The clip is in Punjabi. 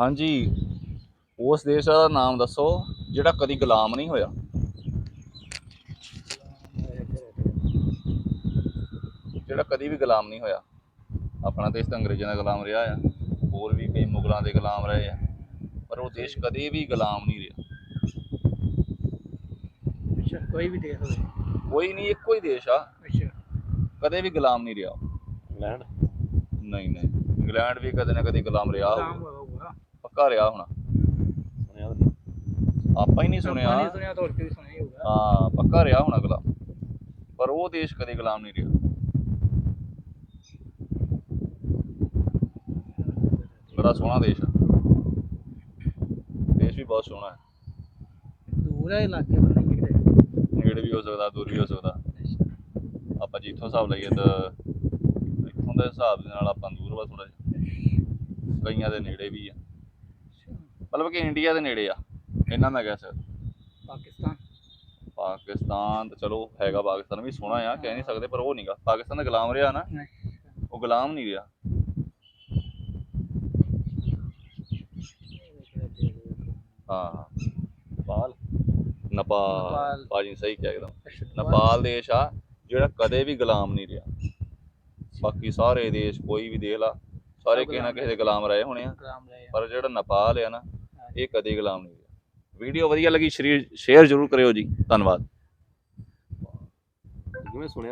ਹਾਂਜੀ ਉਸ ਦੇਸ਼ ਦਾ ਨਾਮ ਦੱਸੋ ਜਿਹੜਾ ਕਦੀ ਗੁਲਾਮ ਨਹੀਂ ਹੋਇਆ। ਜਿਹੜਾ ਕਦੀ ਵੀ ਗੁਲਾਮ ਨਹੀਂ ਹੋਇਆ। ਆਪਣਾ ਦੇਸ਼ ਤਾਂ ਅੰਗਰੇਜ਼ਾਂ ਦਾ ਗੁਲਾਮ ਰਿਹਾ ਆ ਹੋਰ ਵੀ ਕਈ ਮੁਗਲਾਂ ਦੇ ਗੁਲਾਮ ਰਹੇ ਆ ਪਰ ਉਹ ਦੇਸ਼ ਕਦੇ ਵੀ ਗੁਲਾਮ ਨਹੀਂ ਰਿਹਾ। ਅੱਛਾ ਕੋਈ ਵੀ ਦੇਖ ਹੋਵੇ। ਕੋਈ ਨਹੀਂ ਇੱਕੋ ਹੀ ਦੇਸ਼ ਆ। ਅੱਛਾ। ਕਦੇ ਵੀ ਗੁਲਾਮ ਨਹੀਂ ਰਿਹਾ। ਇੰਗਲੈਂਡ? ਨਹੀਂ ਨਹੀਂ। ਇੰਗਲੈਂਡ ਵੀ ਕਦੇ ਨਾ ਕਦੇ ਗੁਲਾਮ ਰਿਹਾ ਹੋਊਗਾ। ਪੱਕਾ ਰਿਹਾ ਹੋਣਾ। ਸੁਣਿਆ ਤਾਂ ਨਹੀਂ। ਆਪਾਂ ਹੀ ਨਹੀਂ ਆਪਾਂ ਸੁਣਿਆ ਨਹੀਂ ਸੁਣਿਆ ਤੋਂ ਵੀ ਸੁਣਿਆ ਹੀ ਹੋਊਗਾ। ਹਾਂ ਪੱਕਾ ਰਿਹਾ ਹੋਣਾ ਗੁਲਾਮ ਪਰ ਉਹ ਦੇਸ਼ ਕਦੇ ਗੁਲਾਮ ਨਹੀਂ ਰਿਹਾ। ਬੜਾ ਸੋਹਣਾ ਦੇਸ਼ ਆ। ਦੇਸ਼ ਵੀ ਬਹੁਤ ਸੋਹਣਾ ਹੈ। ਦੂਰ ਹੈ ਇਲਾਕੇ ਬੰਦੇ ਕਿਤੇ। ਨੇੜੇ ਵੀ ਹੋ ਸਕਦਾ ਦੂਰ ਵੀ ਹੋ ਸਕਦਾ। ਆਪਾਂ ਜਿੱਥੋਂ ਹਿਸਾਬ ਲਈਏ ਤਾਂ ਇੱਥੋਂ ਦੇ ਹਿਸਾਬ ਦੇ ਨਾਲ ਆਪਾਂ ਦੂਰ ਵਾ ਥੋੜਾ ਜਿਹਾ। ਕਈਆਂ ਦੇ ਨੇੜੇ ਵੀ ਆ। ਮਤਲਬ ਕਿ ਇੰਡੀਆ ਦੇ ਨੇੜੇ ਆ ਮੈਂ ਕਹਿ ਸਕਦਾ ਪਾਕਿਸਤਾਨ। ਪਾਕਿਸਤਾਨ ਤਾਂ ਚਲੋ ਹੈਗਾ ਪਾਕਿਸਤਾਨ ਵੀ ਸੋਹਣਾ ਆ ਕਹਿ ਨਹੀਂ ਸਕਦੇ ਪਰ ਉਹ ਨਹੀਂਗਾ ਪਾਕਿਸਤਾਨ ਦਾ ਗੁਲਾਮ ਰਿਹਾ ਨਾ। ਉਹ ਗੁਲਾਮ ਨਹੀਂ ਰਿਹਾ। ਹਾਂ ਨੇਪਾਲ। ਭਾਜੀ ਸਹੀ ਕਿਹਾ ਇੱਕਦਮ। ਨੇਪਾਲ। ਦੇਸ਼ ਆ ਜਿਹੜਾ ਕਦੇ ਵੀ ਗੁਲਾਮ ਨਹੀਂ ਰਿਹਾ। ਬਾਕੀ ਸਾਰੇ ਦੇਸ਼ ਕੋਈ ਵੀ ਦੇਖ ਲਾ ਸਾਰੇ ਕਿਸੇ ਨਾ ਕਿਸੇ ਦੇ ਗੁਲਾਮ ਰਹੇ ਹੋਣੇ ਆ। ਪਰ ਜਿਹੜਾ ਨੇਪਾਲ ਆ ਨਾ ਇਹ ਕਦੇ ਗੁਲਾਮ ਨਹੀਂ ਰਿਹਾ ਵੀਡੀਓ ਵਧੀਆ ਲੱਗੀ ਸ਼ੇਅਰ ਜ਼ਰੂਰ ਕਰਿਓ ਜੀ। ਧੰਨਵਾਦ। ਜਿਵੇਂ ਸੁਣਿਆ